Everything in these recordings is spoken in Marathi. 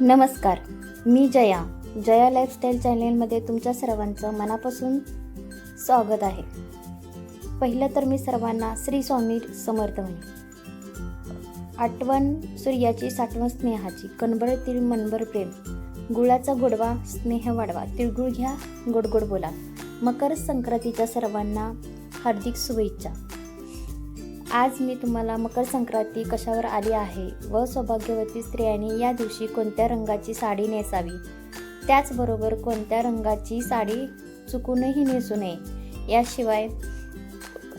नमस्कार मी जया. जया लाईफस्टाईल चॅनेलमध्ये तुमच्या सर्वांचं मनापासून स्वागत आहे. पहिलं तर मी सर्वांना श्री स्वामी समर्थ म्हणे आठवण सूर्याची साठवण स्नेहाची कणबळ तील मनभर प्रेम. गुळाचा गोडवा स्नेह वाढवा तिळगुळ घ्या गोडगोड बोला. मकर संक्रांतीच्या सर्वांना हार्दिक शुभेच्छा. आज मी तुम्हाला मकर संक्रांती कशावर आली आहे व सौभाग्यवती स्त्रियांनी या दिवशी कोणत्या रंगाची साडी नेसावी? त्याचबरोबर कोणत्या रंगाची साडी चुकूनही नेसू नये? याशिवाय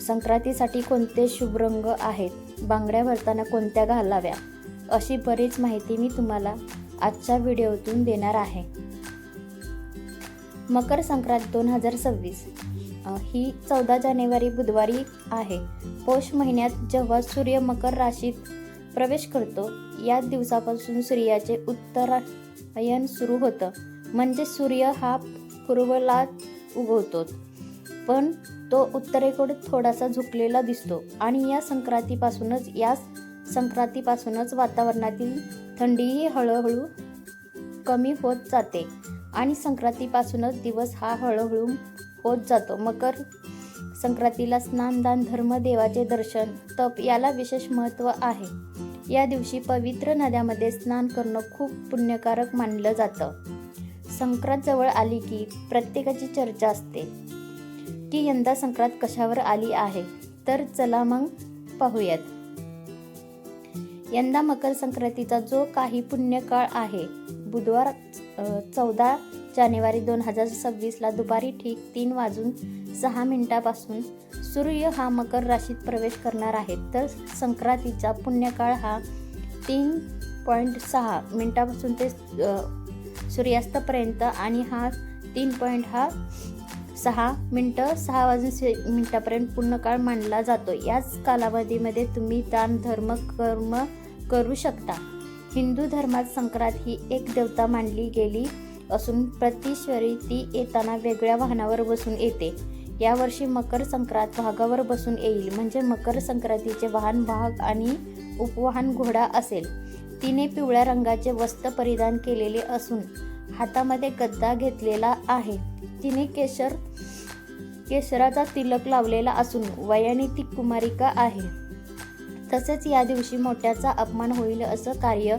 संक्रांतीसाठी कोणते शुभ रंग आहेत? बांगड्या भरताना कोणत्या घालाव्या? अशी बरीच माहिती मी तुम्हाला आजच्या व्हिडिओतून देणार आहे. मकर संक्रांत दोन हजार सव्वीस. ही चौदा जानेवारी बुधवारी आहे. पौष महिन्यात जेव्हा सूर्य मकर राशीत प्रवेश करतो या दिवसापासून सूर्याचे उत्तरायण सुरू होतं. म्हणजे सूर्य हा पूर्वला उगवतो पण तो उत्तरेकडे थोडासा झुकलेला दिसतो आणि या संक्रांतीपासूनच या संक्रांतीपासूनच वातावरणातील थंडीही हळूहळू कमी होत जाते. आणि संक्रांतीपासूनच दिवस हा हळूहळू होत जातो. मकर संक्रांतीला स्नानदान धर्मदेवाचे दर्शन तप याला विशेष महत्त्व आहे. या दिवशी पवित्र नद्यामध्ये स्नान करणं खूप पुण्यकारक मानलं जातं. संक्रांत जवळ आली की प्रत्येकाची चर्चा असते. की यंदा संक्रांत कशावर आली आहे? तर चला मग पाहूयात. यंदा मकर संक्रांतीचा जो काही पुण्यकाळ आहे बुधवार चौदा जानेवारी दोन हजार सव्वीसला दुपारी ठीक तीन वाजून सहा मिनिटापासून सूर्य हा मकर राशीत प्रवेश करणार आहे. तर संक्रांतीचा पुण्यकाळ हा तीन पॉईंट सहा मिनिटापासून ते सूर्यास्तापर्यंत आणि हा तीन पॉईंट हा सहा मिनटं सहा वाजून से मिनटापर्यंत पूर्ण काळ मानला जातो. याच कालावधीमध्ये तुम्ही दान धर्म कर्म करू शकता. हिंदू धर्मात संक्रांत ही एक देवता मानली गेली. असून प्रतिश्वरी ती येताना वेगळ्या वाहनावर बसून येते. यावर्षी मकर संक्रांत भागावर बसून येईल. म्हणजे मकर संक्रांतीचे वाहन भाग आणि उपवाहन घोडा असेल. तिने पिवळ्या रंगाचे वस्त्र परिधान केलेले असून हातामध्ये गद्दा घेतलेला आहे. तिने केशर केशराचा तिलक लावलेला असून वयाने ती कुमारिका आहे. तसेच या दिवशी मोठ्याचा अपमान होईल असं कार्य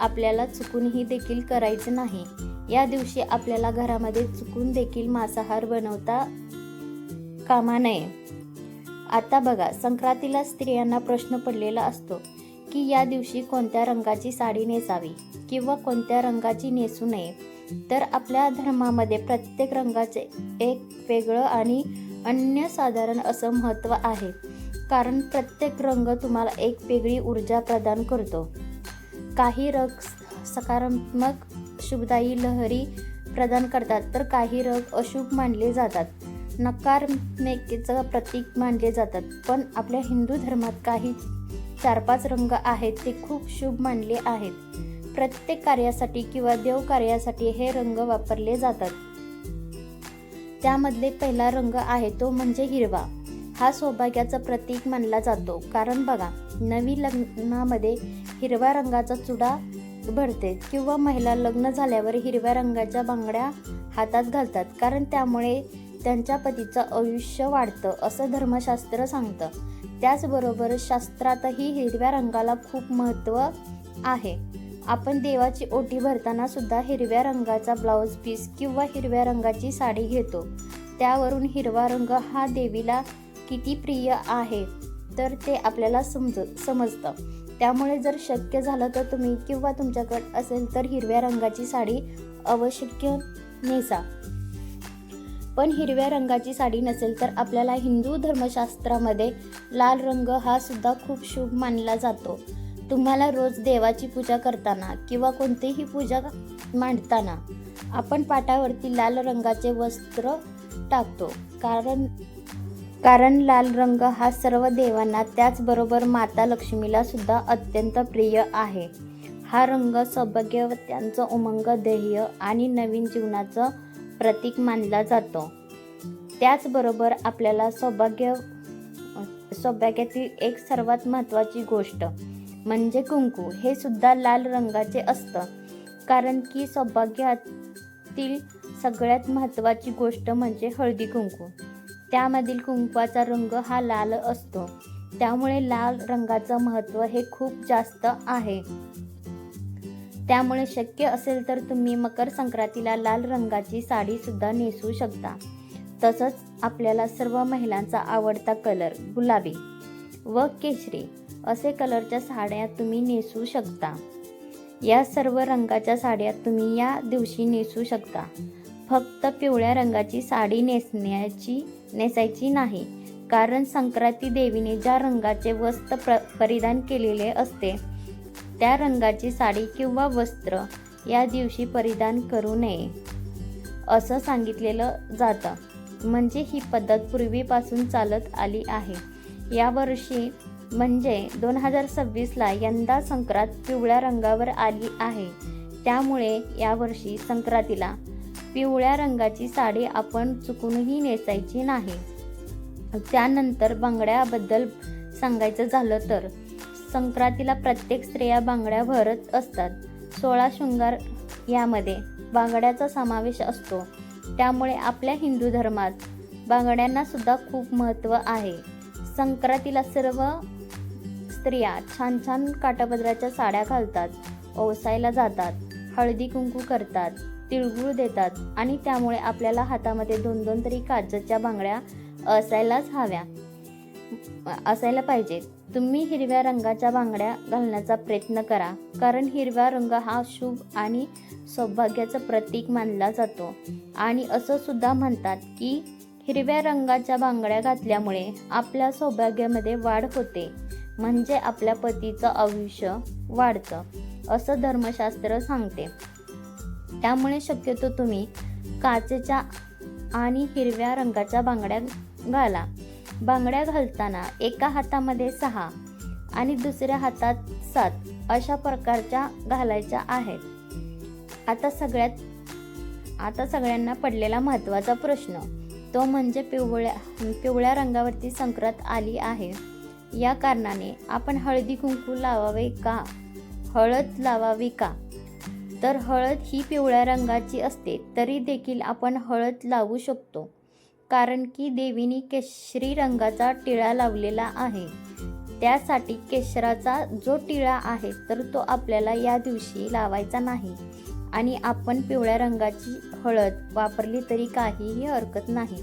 आपल्याला चुकूनही देखील करायचं नाही. या दिवशी आपल्याला घरामध्ये चुकून देखील मांसाहार बनवता कामा नये. आता बघा संक्रांतीला स्त्रियांना प्रश्न पडलेला असतो की या दिवशी कोणत्या रंगाची साडी नेसावी किंवा कोणत्या रंगाची नेसू नये. तर आपल्या धर्मामध्ये प्रत्येक रंगाचे एक वेगळं आणि अन्यसाधारण असं महत्त्व आहे. कारण प्रत्येक रंग तुम्हाला एक वेगळी ऊर्जा प्रदान करतो. काही रंग सकारात्मक शुभदायी लहरी प्रदान करतात. तर काही रंग अशुभ मानले जातात. नकारमेकीचं प्रतीक मानले जातात. पण आपल्या हिंदू धर्मात काही चार पाच रंग आहेत ते खूप शुभ मानले आहेत. प्रत्येक कार्यासाठी किंवा देव कार्यासाठी हे रंग वापरले जातात. त्यामधले पहिला रंग आहे तो म्हणजे हिरवा. हा सौभाग्याचं प्रतीक मानला जातो. कारण बघा नवी लग्नामध्ये हिरव्या रंगाचा चुडा भरते किंवा महिला लग्न झाल्यावर हिरव्या रंगाच्या बांगड्या हातात घालतात कारण त्यामुळे त्यांच्या पतीचं आयुष्य वाढतं असं धर्मशास्त्र सांगतं. त्याचबरोबर शास्त्रातही हिरव्या रंगाला खूप महत्त्व आहे. आपण देवाची ओटी भरताना सुद्धा हिरव्या रंगाचा ब्लाऊज पीस किंवा हिरव्या रंगाची साडी घेतो. त्यावरून हिरवा रंग हा देवीला किती प्रिय आहे तर ते आपल्याला समज समजतं. त्यामुळे जर शक्य झालं तर तुम्ही किंवा तुमच्याकडे असेल तर हिरव्या रंगाची साडी आवश्यक नेसा. पण हिरव्या रंगाची साडी नसेल तर आपल्याला हिंदू धर्मशास्त्रामध्ये लाल रंग हा सुद्धा खूप शुभ मानला जातो. तुम्हाला रोज देवाची पूजा करताना किंवा कोणतीही पूजा मांडताना आपण पाटावरती लाल रंगाचे वस्त्र टाकतो. कारण कारण लाल रंग हा सर्व देवांना त्याचबरोबर माता लक्ष्मीला सुद्धा अत्यंत प्रिय आहे. हा रंग सौभाग्यवत्यांचं उमंग ध्येय आणि नवीन जीवनाचं प्रतीक मानला जातो. त्याचबरोबर आपल्याला सौभाग्य सौभाग्यातील एक सर्वात महत्त्वाची गोष्ट म्हणजे कुंकू हे सुद्धा लाल रंगाचे असतं. कारण की सौभाग्यातील सगळ्यात महत्त्वाची गोष्ट म्हणजे हळदी कुंकू. त्यामधील कुंकवाचा रंग हा लाल असतो. त्यामुळे लाल रंगाचं महत्त्व हे खूप जास्त आहे. त्यामुळे शक्य असेल तर तुम्ही मकर संक्रांतीला लाल रंगाची साडी सुद्धा नेसू शकता. तसंच आपल्याला सर्व महिलांचा आवडता कलर गुलाबी व केशरी असे कलरच्या साड्या तुम्ही नेसू शकता. या सर्व रंगाच्या साड्या तुम्ही या दिवशी नेसू शकता. फक्त पिवळ्या रंगाची साडी नेसण्याची नेसायची नाही. कारण संक्रांती देवीने ज्या रंगाचे वस्त्र प्र परिधान केलेले असते त्या रंगाची साडी किंवा वस्त्र या दिवशी परिधान करू नये असं सांगितलेलं जातं. म्हणजे ही पद्धत पूर्वीपासून चालत आली आहे. यावर्षी म्हणजे दोन हजार सव्वीसला यंदा संक्रांत पिवळ्या रंगावर आली आहे. त्यामुळे यावर्षी संक्रांतीला पिवळ्या रंगाची साडी आपण चुकूनही नेसायची नाही. त्यानंतर बांगड्याबद्दल सांगायचं झालं तर संक्रांतीला प्रत्येक स्त्रिया बांगड्या भरत असतात. सोळा शृंगार यामध्ये बांगड्याचा समावेश असतो. त्यामुळे आपल्या हिंदू धर्मात बांगड्यांना सुद्धा खूप महत्त्व आहे. संक्रांतीला सर्व स्त्रिया छान छान काटापदराच्या साड्या घालतात ओसायला जातात हळदी कुंकू करतात. तिळगुळ देतात आणि त्यामुळे आपल्याला हातामध्ये दोन दोन तरी काचच्या बांगड्या असायलाच हव्या. असायला पाहिजेत तुम्ही हिरव्या रंगाच्या बांगड्या घालण्याचा प्रयत्न करा कारण हिरवा रंग हा शुभ आणि सौभाग्याचं प्रतीक मानला जातो. आणि असं सुद्धा म्हणतात की हिरव्या रंगाच्या बांगड्या घातल्यामुळे आपल्या सौभाग्यामध्ये वाढ होते म्हणजे आपल्या पतीचं आयुष्य वाढतं असं धर्मशास्त्र सांगते. त्यामुळे शक्यतो तुम्ही काचेच्या आणि हिरव्या रंगाच्या बांगड्या घाला. बांगड्या घालताना एका हातामध्ये सहा आणि दुसऱ्या हातात सात अशा प्रकारच्या घालायच्या आहेत. आता सगळ्यात आता सगळ्यांना पडलेला महत्त्वाचा प्रश्न तो म्हणजे पिवळ्या पिवळ्या रंगावरती संक्रांत आली आहे. या कारणाने आपण हळदी कुंकू लावावे का? हळद लावावी का? तर हळद ही पिवळ्या रंगाची असते तरी देखील आपण हळद लावू शकतो. कारण की देवीने केशरी रंगाचा टिळा लावलेला आहे. त्यासाठी केशराचा जो टिळा आहे तर तो आपल्याला या दिवशी लावायचा नाही. आणि आपण पिवळ्या रंगाची हळद वापरली तरी काहीही हरकत नाही.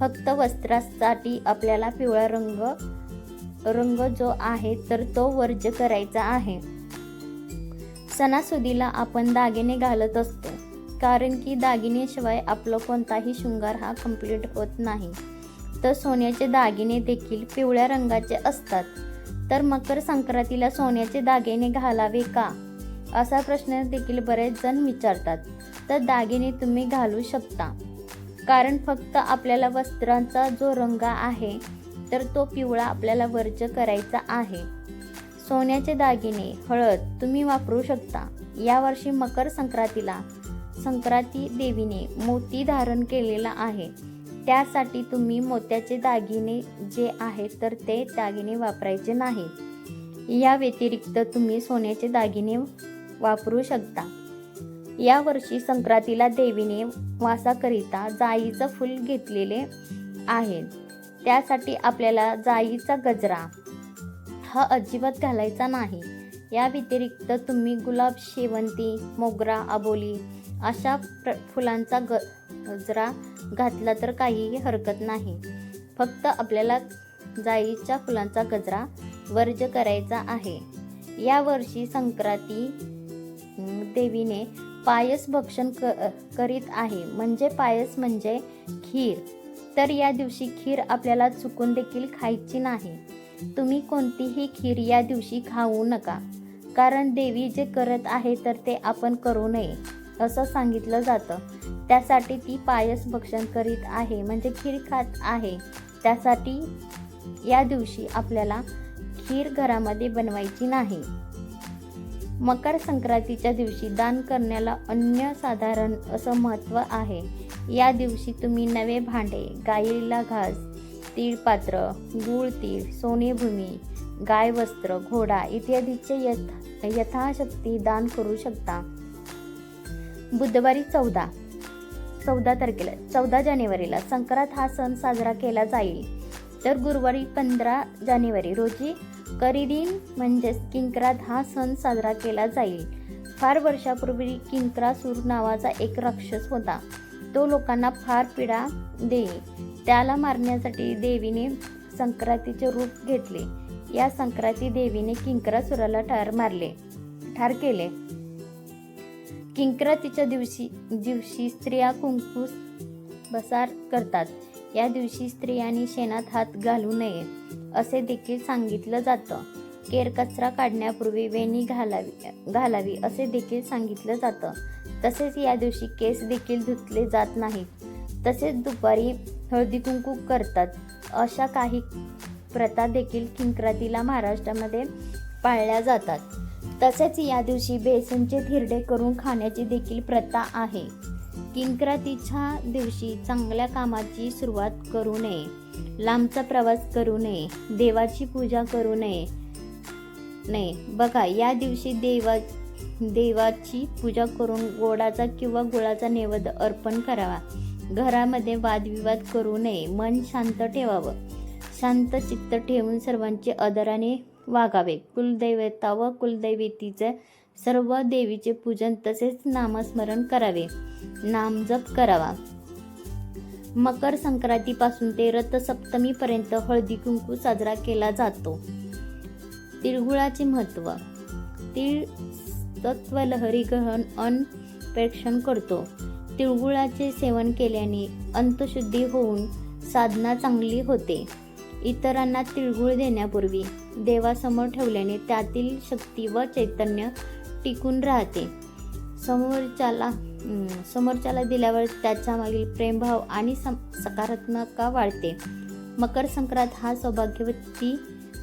फक्त वस्त्रासाठी आपल्याला पिवळा रंग रंग जो आहे तर तो वर्ज करायचा आहे. सणासुदीला आपण दागिने घालत असतो कारण की दागिनेशिवाय आपलं कोणताही शृंगार हा कंप्लीट होत नाही. तर सोन्याचे दागिने देखील पिवळ्या रंगाचे असतात. तर मकर संक्रांतीला सोन्याचे दागिने घालावे का? असा प्रश्न देखील बरेच जण विचारतात. तर दागिने तुम्ही घालू शकता. कारण फक्त आपल्याला वस्त्रांचा जो रंग आहे तर तो पिवळा आपल्याला वर्ज करायचा आहे. सोन्याचे दागिने हळद तुम्ही वापरू शकता. यावर्षी मकर संक्रांतीला संक्रांती देवीने मोती धारण केलेला आहे. त्यासाठी तुम्ही मोत्याचे दागिने जे आहेत तर ते दागिने वापरायचे नाही. या व्यतिरिक्त तुम्ही सोन्याचे दागिने वापरू शकता. यावर्षी संक्रांतीला देवीने वासाकरिता जाईचं फूल घेतलेले आहे. त्यासाठी आपल्याला जाईचा गजरा हा अजिबात घालायचा नाही. या व्यतिरिक्त तुम्ही गुलाब शेवंती मोगरा अबोली अशा प्र फुलांचा ग गजरा घातला तर काहीही हरकत नाही. फक्त आपल्याला जाईच्या फुलांचा गजरा वर्ज करायचा आहे. यावर्षी संक्रांती देवीने पायस भक्षण क करीत आहे. म्हणजे पायस म्हणजे खीर. तर या दिवशी खीर आपल्याला चुकून देखील खायची नाही. तुम्ही कोणतीही खीर या दिवशी खाऊ नका. कारण देवी जे करत आहे तर ते आपण करू नये असं सांगितलं जातं. त्यासाठी ती पायस भक्षण करीत आहे म्हणजे खीर खात आहे. त्यासाठी या दिवशी आपल्याला खीर घरामध्ये बनवायची नाही. मकर संक्रांतीच्या दिवशी दान करण्याला अन्यसाधारण असं महत्त्व आहे. या दिवशी तुम्ही नवे भांडे गाईला घास तीळपात्र गूळ तीळ सोनेभूमी गाय वस्त्र घोडा इत्यादीचे यथ यथाशक्ती दान करू शकता. बुधवारी चौदा चौदा तारखेला चौदा जानेवारीला संक्रांत हा सण साजरा केला जाईल. तर गुरुवारी पंधरा जानेवारी रोजी करिडीन म्हणजेच किंक्रात हा सण साजरा केला जाईल. फार वर्षापूर्वी किंक्रासूर नावाचा एक राक्षस होता. तो लोकांना फार पीडा देई त्याला मारण्यासाठी देवीने संक्रांतीचे रूप घेतले. या संक्रांती देवीने किंकरासुराला ठार मारले. ठार केले. किंक्रातीच्या दिवशी दिवशी स्त्रिया कुंकूस बसार करतात. या दिवशी स्त्रियांनी शेणात हात घालू नये असे देखील सांगितलं जातं. केर कचरा काढण्यापूर्वी वेणी घालावी घालावी असे देखील सांगितलं जातं. तसेच या दिवशी केस देखील धुतले जात नाहीत. तसेच दुपारी हळदी कुंकू करतात. अशा काही प्रथा देखील किंक्रातीला महाराष्ट्रामध्ये पाळल्या जातात. तसेच या दिवशी बेसनचे थिरडे करून खाण्याची देखील प्रथा आहे. किंक्रातीच्या दिवशी चांगल्या कामाची सुरुवात करू नये. लांबचा प्रवास करू नये. देवाची पूजा करू नये. नाही बघा या दिवशी देवा देवाची पूजा करून गोडाचा किंवा गुळाचा नैवेद्य अर्पण करावा. घरामध्ये वादविवाद करू नये. मन शांत ठेवावं. शांत चित्त ठेवून सर्वांचे आदराने वागावे. कुलदैवता व कुलदैवतीचे सर्व देवीचे पूजन तसेच नामस्मरण करावे. नामजप करावा. मकर संक्रांतीपासून ते रथसप्तमीपर्यंत हळदी कुंकू साजरा केला जातो. तिळगुळाचे महत्त्व. तीळ तत्वलहरी ग्रहण अन्न प्रेक्षण करतो. तिळगुळाचे सेवन केल्याने अंतशुद्धी होऊन साधना चांगली होते. इतरांना तिळगुळ देण्यापूर्वी देवासमोर ठेवल्याने त्यातील शक्ती व चैतन्य टिकून राहते. समोरच्याला समोरच्याला दिल्यावर त्याच्या मागील प्रेमभाव आणि सम सकारात्मकता वाढते. मकर संक्रांत हा सौभाग्यवती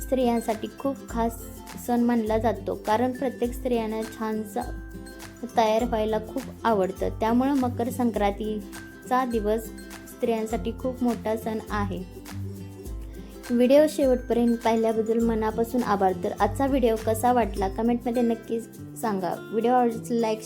स्त्रियांसाठी खूप खास सण मानला जातो. कारण प्रत्येक स्त्रियांना छानसा तयार व्हायला खूप आवडतं. त्यामुळं मकर संक्रांतीचा दिवस स्त्रियांसाठी खूप मोठा सण आहे. व्हिडिओ शेवटपर्यंत पाहिल्याबद्दल मनापासून आभार. तर आजचा व्हिडिओ कसा वाटला? कमेंटमध्ये नक्की सांगा. व्हिडिओ आवडला लाईक